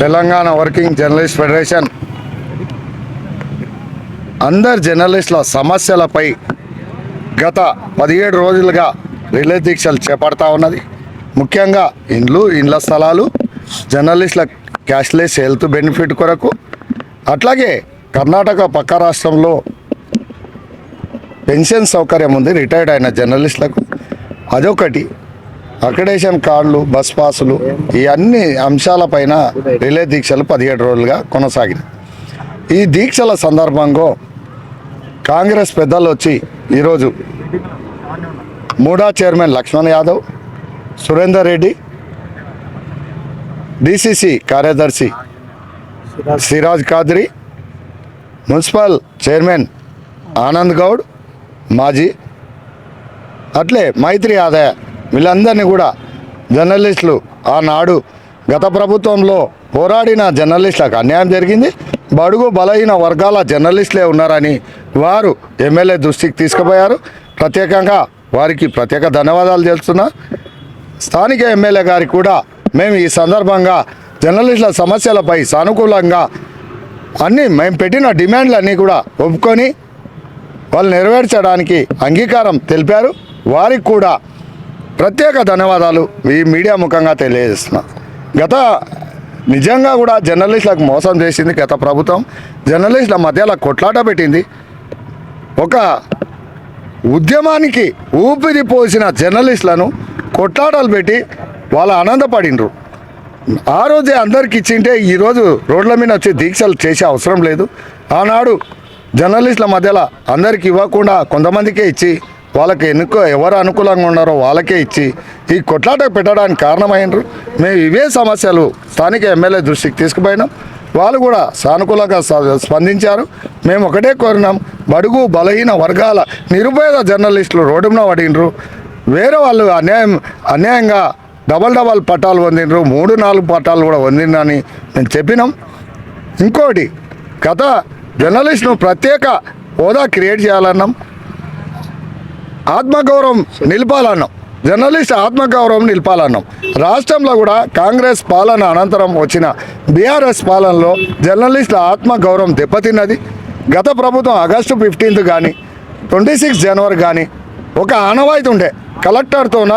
Telangana working journalist federation. అందరు జర్నలిస్టుల సమస్యలపై గత పదిహేడు రోజులుగా రిలే దీక్షలు చేపడతా ఉన్నది. ముఖ్యంగా ఇండ్లు ఇండ్ల స్థలాలు జర్నలిస్టుల క్యాష్లెస్ హెల్త్ బెనిఫిట్ కొరకు. అట్లాగే కర్ణాటక పక్క రాష్ట్రంలో పెన్షన్ సౌకర్యం ఉంది రిటైర్డ్ అయిన జర్నలిస్టులకు. అదొకటి. అక్రిడేషన్ కార్డులు బస్ పాసులు ఈ అన్ని అంశాలపైన రిలే దీక్షలు పదిహేడు రోజులుగా కొనసాగినాయి. ఈ దీక్షల సందర్భంగా కాంగ్రెస్ పెద్దలు వచ్చి ఈరోజు MUDA chairman Lakshman Yadav Surender Reddy DCC కార్యదర్శి సిరాజ్ కాద్రి మున్సిపల్ చైర్మన్ ఆనంద్ గౌడ్ మాజీ అట్లే మైత్రి ఆదాయ వీళ్ళందరినీ కూడా జర్నలిస్టులు ఆనాడు గత ప్రభుత్వంలో పోరాడిన జర్నలిస్టులకు అన్యాయం జరిగింది. బడుగు బలహీన వర్గాల జర్నలిస్టులే ఉన్నారని వారు ఎమ్మెల్యే దృష్టికి తీసుకుపోయారు. ప్రత్యేకంగా వారికి ప్రత్యేక ధన్యవాదాలు తెలుస్తున్నా. స్థానిక ఎమ్మెల్యే గారికి కూడా మేము ఈ సందర్భంగా జర్నలిస్టుల సమస్యలపై సానుకూలంగా అన్నీ మేము పెట్టిన డిమాండ్లన్నీ కూడా ఒప్పుకొని వాళ్ళు నెరవేర్చడానికి అంగీకారం తెలిపారు. వారికి కూడా ప్రత్యేక ధన్యవాదాలు ఈ మీడియా ముఖంగా తెలియజేస్తున్నా. గత నిజంగా కూడా జర్నలిస్టులకు మోసం చేసింది గత ప్రభుత్వం. జర్నలిస్టుల మధ్యలో కొట్లాట పెట్టింది. ఒక ఉద్యమానికి ఊపిరి పోసిన జర్నలిస్టులను కొట్లాటలు పెట్టి వాళ్ళు ఆనందపడిండ్రు. ఆ రోజే అందరికి ఇచ్చింటే ఈరోజు రోడ్ల మీద వచ్చి దీక్షలు చేసే అవసరం లేదు. ఆనాడు జర్నలిస్టుల మధ్యలో అందరికి ఇవ్వకుండా కొంతమందికే ఇచ్చి వాళ్ళకి ఎన్నుకో ఎవరు అనుకూలంగా ఉన్నారో వాళ్ళకే ఇచ్చి ఈ కొట్లాట పెట్టడానికి కారణమైనరు మేము ఇవే సమస్యలు స్థానిక ఎమ్మెల్యే దృష్టికి తీసుకుపోయినాం. వాళ్ళు కూడా సానుకూలంగా స్పందించారు. మేము ఒకటే కోరినాం. బడుగు బలహీన వర్గాల నిరుపేద జర్నలిస్టులు రోడ్డు పడినరు వేరే వాళ్ళు అన్యాయం అన్యాయంగా డబల్ డబల్ పట్టాలు పొందినరు మూడు నాలుగు పట్టాలు కూడా పొందినని మేము చెప్పినాం. ఇంకోటి గత జర్నలిస్ట్ను ప్రత్యేక హోదా క్రియేట్ చేయాలన్నాం. ఆత్మగౌరవం నిలపాలన్నాం. జర్నలిస్ట్ ఆత్మగౌరవం నిలపాలన్నాం. రాష్ట్రంలో కూడా కాంగ్రెస్ పాలన అనంతరం వచ్చిన బీఆర్ఎస్ పాలనలో జర్నలిస్టుల ఆత్మగౌరవం దెబ్బతిన్నది. గత ప్రభుత్వం ఆగస్టు ఫిఫ్టీన్త్ కానీ ట్వంటీ సిక్స్ జనవరి కానీ ఒక ఆనవాయితీ ఉండే. కలెక్టర్తోన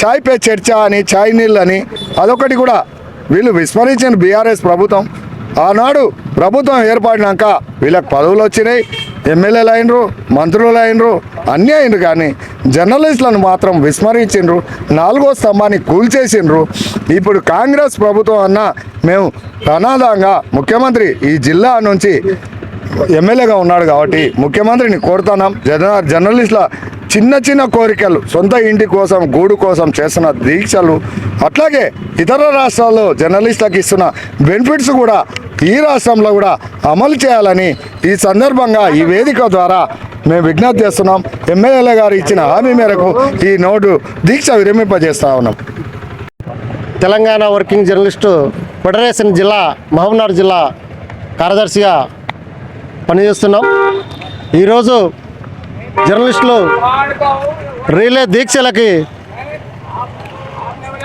ఛాయ్ పే చర్చ అని ఛాయ్ నీళ్ళు అని అదొకటి కూడా వీళ్ళు విస్మరించిన బీఆర్ఎస్ ప్రభుత్వం. ఆనాడు ప్రభుత్వం ఏర్పడినాక వీళ్ళకి పదవులు వచ్చినాయి ఎమ్మెల్యేలు అయినరు మంత్రులు అయినరు అన్నీ అయినరు కానీ జర్నలిస్టులను మాత్రం విస్మరించిండ్రు నాలుగో స్తంభాన్ని కూల్చేసిండ్రు ఇప్పుడు కాంగ్రెస్ ప్రభుత్వం అన్న మేము ప్రనాదంగా ముఖ్యమంత్రి ఈ జిల్లా నుంచి ఎమ్మెల్యేగా ఉన్నాడు కాబట్టి ముఖ్యమంత్రిని కోరుతున్నాం. జన జర్నలిస్టుల చిన్న చిన్న కోరికలు సొంత ఇంటి కోసం గూడు కోసం చేస్తున్న దీక్షలు అట్లాగే ఇతర రాష్ట్రాల్లో జర్నలిస్టులకు ఇస్తున్న బెనిఫిట్స్ కూడా ఈ రాష్ట్రంలో కూడా అమలు చేయాలని ఈ సందర్భంగా ఈ వేదిక ద్వారా మేము విజ్ఞప్తి చేస్తున్నాం. ఎమ్మెల్యేల గారు ఇచ్చిన హామీ మేరకు ఈ నోటు దీక్ష విరమింపజేస్తా ఉన్నాం. తెలంగాణ వర్కింగ్ జర్నలిస్టు ఫెడరేషన్ జిల్లా మహబూబ్నగర్ జిల్లా కార్యదర్శిగా పనిచేస్తున్నాం. ఈరోజు జర్నలిస్టులు రీలే దీక్షలకి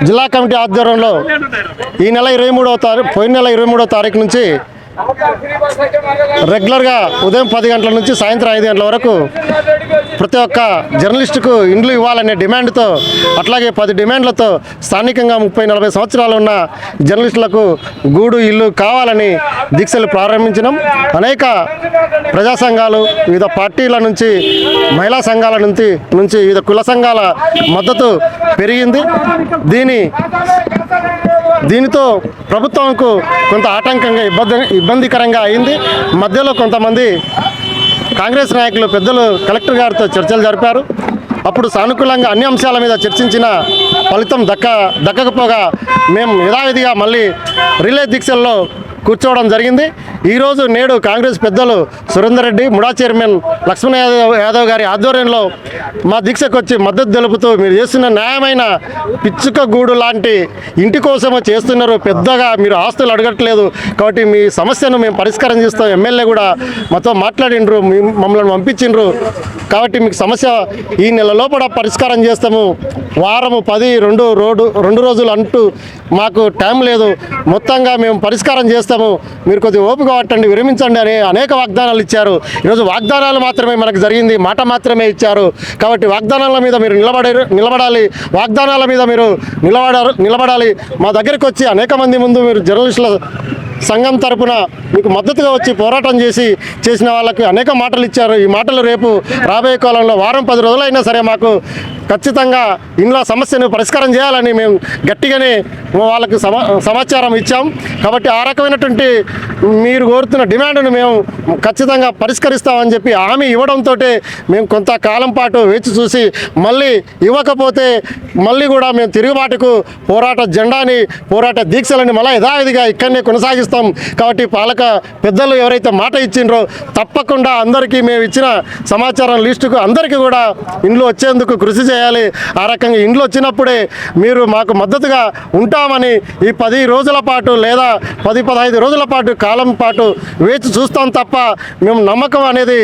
జిల్లా కమిటీ ఆధ్వర్యంలో ఈ నెల ఇరవై మూడవ తారీఖు పోయిన నెల ఇరవై మూడవ తారీఖు నుంచి రెగ్యులర్గా ఉదయం పది గంటల నుంచి సాయంత్రం ఐదు గంటల వరకు ప్రతి ఒక్క జర్నలిస్టుకు ఇండ్లు ఇవ్వాలనే డిమాండ్తో అట్లాగే పది డిమాండ్లతో స్థానికంగా ముప్పై నలభై సంవత్సరాలు ఉన్న జర్నలిస్టులకు గూడు ఇల్లు కావాలని దీక్షలు ప్రారంభించినాం. అనేక ప్రజా సంఘాలు వివిధ పార్టీల నుంచి మహిళా సంఘాల నుంచి నుంచి వివిధ కుల సంఘాల మద్దతు పెరిగింది. దీని దీనితో ప్రభుత్వంకు కొంత ఆటంకంగా ఇబ్బంది ఇబ్బందికరంగా అయింది. మధ్యలో కొంతమంది కాంగ్రెస్ నాయకులు పెద్దలు కలెక్టర్ గారితో చర్చలు జరిపారు. అప్పుడు సానుకూలంగా అన్ని అంశాల మీద చర్చించిన ఫలితం దక్క దక్కకపోగా మేము యథావిధిగా మళ్ళీ రిలే దీక్షల్లో కూర్చోవడం జరిగింది. ఈరోజు నేడు కాంగ్రెస్ పెద్దలు సురేందర్ రెడ్డి ముడా చైర్మన్ లక్ష్మణ యాదవ్ యాదవ్ గారి ఆధ్వర్యంలో మా దీక్షకు వచ్చి మద్దతు తెలుపుతూ మీరు చేస్తున్న న్యాయమైన పిచ్చుక గూడు లాంటి ఇంటి కోసము చేస్తున్నారు. పెద్దగా మీరు ఆస్తులు అడగట్లేదు కాబట్టి మీ సమస్యను మేము పరిష్కారం చేస్తాం. ఎమ్మెల్యే కూడా మాతో మాట్లాడిండ్రు మమ్మల్ని పంపించిండ్రు కాబట్టి మీకు సమస్య ఈ నెల లోపల పరిష్కారం చేస్తాము. వారము పది రెండు రోడ్డు రెండు రోజులు అంటూ మాకు టైం లేదు. మొత్తంగా మేము పరిష్కారం చేస్తాము. మీరు కొద్దిగా ఓపిక పట్టండి విరమించండి అని అనేక వాగ్దానాలు ఇచ్చారు. ఈరోజు వాగ్దానాలు మాత్రమే మనకు జరిగింది మాట మాత్రమే ఇచ్చారు. కాబట్టి వాగ్దానాల మీద మీరు నిలబడే నిలబడాలి. వాగ్దానాల మీద మీరు నిలబడారు నిలబడాలి. మా దగ్గరికి వచ్చి అనేక మంది ముందు మీరు జర్నలిస్టుల సంఘం తరపున మీకు మద్దతుగా వచ్చి పోరాటం చేసి చేసిన వాళ్ళకి అనేక మాటలు ఇచ్చారు. ఈ మాటలు రేపు రాబోయే కాలంలో వారం పది రోజులైనా సరే మాకు ఖచ్చితంగా ఇంట్లో సమస్యను పరిష్కారం చేయాలని మేము గట్టిగానే వాళ్ళకి సమా సమాచారం ఇచ్చాం. కాబట్టి ఆ రకమైనటువంటి మీరు కోరుతున్న డిమాండ్ను మేము ఖచ్చితంగా పరిష్కరిస్తామని చెప్పి హామీ ఇవ్వడంతో మేము కొంతకాలం పాటు వేచి చూసి మళ్ళీ ఇవ్వకపోతే మళ్ళీ కూడా మేము తిరుగుబాటుకు పోరాట జెండాని పోరాట దీక్షలని మళ్ళీ యథావిధిగా ఇక్కడనే కొనసాగిస్తాం. కాబట్టి పాలక పెద్దలు ఎవరైతే మాట ఇచ్చిండ్రో తప్పకుండా అందరికీ మేము ఇచ్చిన సమాచారం లిస్టుకు అందరికీ కూడా ఇండ్లు వచ్చేందుకు కృషి చేయాలి. ఆ రకంగా ఇండ్లు వచ్చినప్పుడే మీరు మాకు మద్దతుగా ఉంటామని ఈ పది రోజుల పాటు లేదా పది పదహైదు రోజుల పాటు కాలం పాటు వేచి చూస్తాం తప్ప మేము నమ్మకం అనేది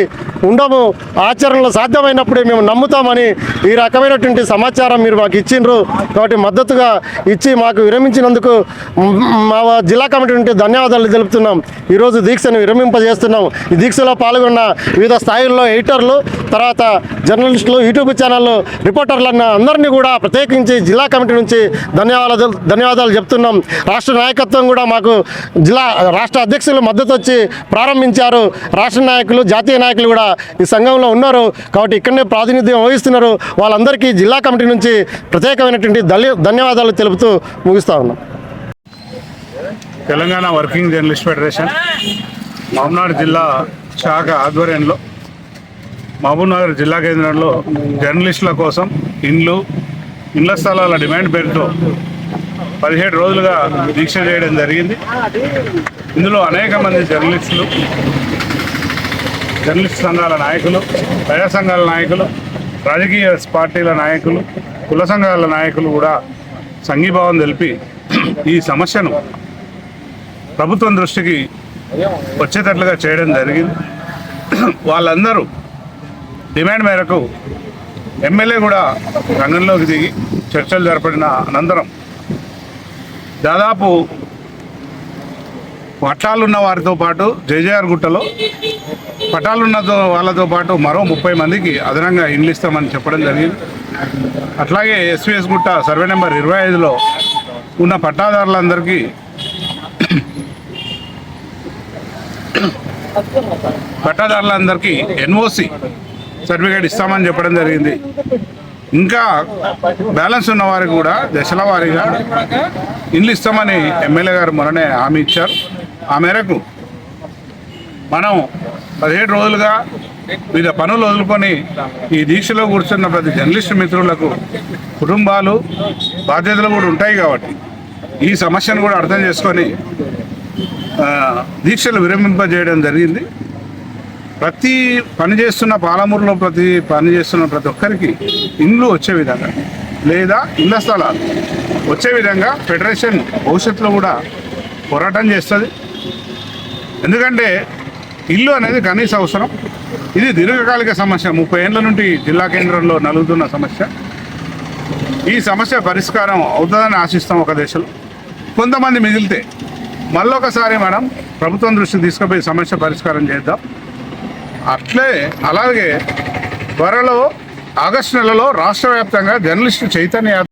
ఉండము. ఆచరణలో సాధ్యమైనప్పుడే మేము నమ్ముతామని ఈ రకమైనటువంటి సమాచారం మీరు మాకు ఇచ్చిండ్రు. కాబట్టి మద్దతుగా ఇచ్చి మాకు విరమించినందుకు మా జిల్లా కమిటీ నుండి ధన్యవాదాలు తెలుపుతున్నాం. ఈరోజు దీక్షను విరమింపజేస్తున్నాం. ఈ దీక్షలో పాల్గొన్న వివిధ స్థాయిల్లో ఎడిటర్లు తర్వాత జర్నలిస్టులు యూట్యూబ్ ఛానళ్ళు రిపోర్ట్ సపోర్టర్లన్న అందరినీ కూడా ప్రత్యేకించి జిల్లా కమిటీ నుంచి ధన్యవాదాలు ధన్యవాదాలు చెప్తున్నాం. రాష్ట్ర నాయకత్వం కూడా మాకు జిల్లా రాష్ట్ర అధ్యక్షులు మద్దతు వచ్చి ప్రారంభించారు. రాష్ట్ర నాయకులు జాతీయ నాయకులు కూడా ఈ సంఘంలో ఉన్నారు. కాబట్టి ఇక్కడనే ప్రాతినిధ్యం వహిస్తున్నారు. వాళ్ళందరికీ జిల్లా కమిటీ నుంచి ప్రత్యేకమైనటువంటి ధన్యవాదాలు తెలుపుతూ ముగిస్తా ఉన్నాం. Telangana working journalist federation Mahabubnagar జిల్లా శాఖ ఆధ్వర్యంలో మహబూబ్నగర్ జిల్లా కేంద్రంలో జర్నలిస్టుల కోసం ఇండ్లు ఇండ్ల స్థలాల డిమాండ్ పేరుతో పదిహేడు రోజులుగా దీక్ష చేయడం జరిగింది. ఇందులో అనేక మంది జర్నలిస్టులు జర్నలిస్ట్ సంఘాల నాయకులు ప్రజా సంఘాల నాయకులు రాజకీయ పార్టీల నాయకులు కుల సంఘాల నాయకులు కూడా సంఘీభావం తెలిపి ఈ సమస్యను ప్రభుత్వం దృష్టికి వచ్చేటట్లుగా చేయడం జరిగింది. వాళ్ళందరూ డిమాండ్ మేరకు ఎమ్మెల్యే కూడా రంగంలోకి దిగి చర్చలు జరపడిన అనంతరం దాదాపు పట్టాలున్న వారితో పాటు జేజేఆర్ గుట్టలో పట్టాలున్న వాళ్ళతో పాటు మరో ముప్పై మందికి అదనంగా ఇండ్లు ఇస్తామని చెప్పడం జరిగింది. అట్లాగే ఎస్విఎస్ గుట్ట సర్వే నెంబర్ ఇరవై ఐదులో ఉన్న పట్టాదారులందరికీ పట్టాదారులందరికీ ఎన్ఓసి సర్టిఫికేట్ ఇస్తామని చెప్పడం జరిగింది. ఇంకా బ్యాలెన్స్ ఉన్న వారికి కూడా దశల వారీగా ఇల్లు ఇస్తామని ఎమ్మెల్యే గారు మొన్ననే హామీ ఇచ్చారు. ఆ మేరకు మనం పదిహేడు రోజులుగా వివిధ పనులు వదులుకొని ఈ దీక్షలో కూర్చున్న ప్రతి జర్నలిస్టు మిత్రులకు కుటుంబాలు బాధ్యతలు కూడా ఉంటాయి కాబట్టి ఈ సమస్యను కూడా అర్థం చేసుకొని దీక్షలు విరమింపజేయడం జరిగింది. ప్రతి పని చేస్తున్న పాలమూరులో ప్రతి పని చేస్తున్న ప్రతి ఒక్కరికి ఇండ్లు వచ్చే విధంగా లేదా ఇళ్ళ స్థలాలు వచ్చే విధంగా ఫెడరేషన్ భవిష్యత్తులో కూడా పోరాటం చేస్తుంది. ఎందుకంటే ఇల్లు అనేది కనీస అవసరం. ఇది దీర్ఘకాలిక సమస్య. ముప్పై ఏళ్ళ నుండి జిల్లా కేంద్రంలో నలుగుతున్న సమస్య. ఈ సమస్య పరిష్కారం అవుతుందని ఆశిస్తాం ఒక దేశంలో. కొంతమంది మిగిలితే మళ్ళొకసారి మనం ప్రభుత్వం దృష్టికి తీసుకుపోయి సమస్య పరిష్కారం చేద్దాం. అట్లే అలాగే త్వరలో ఆగస్టు నెలలో రాష్ట్ర వ్యాప్తంగా జర్నలిస్టు చైతన్య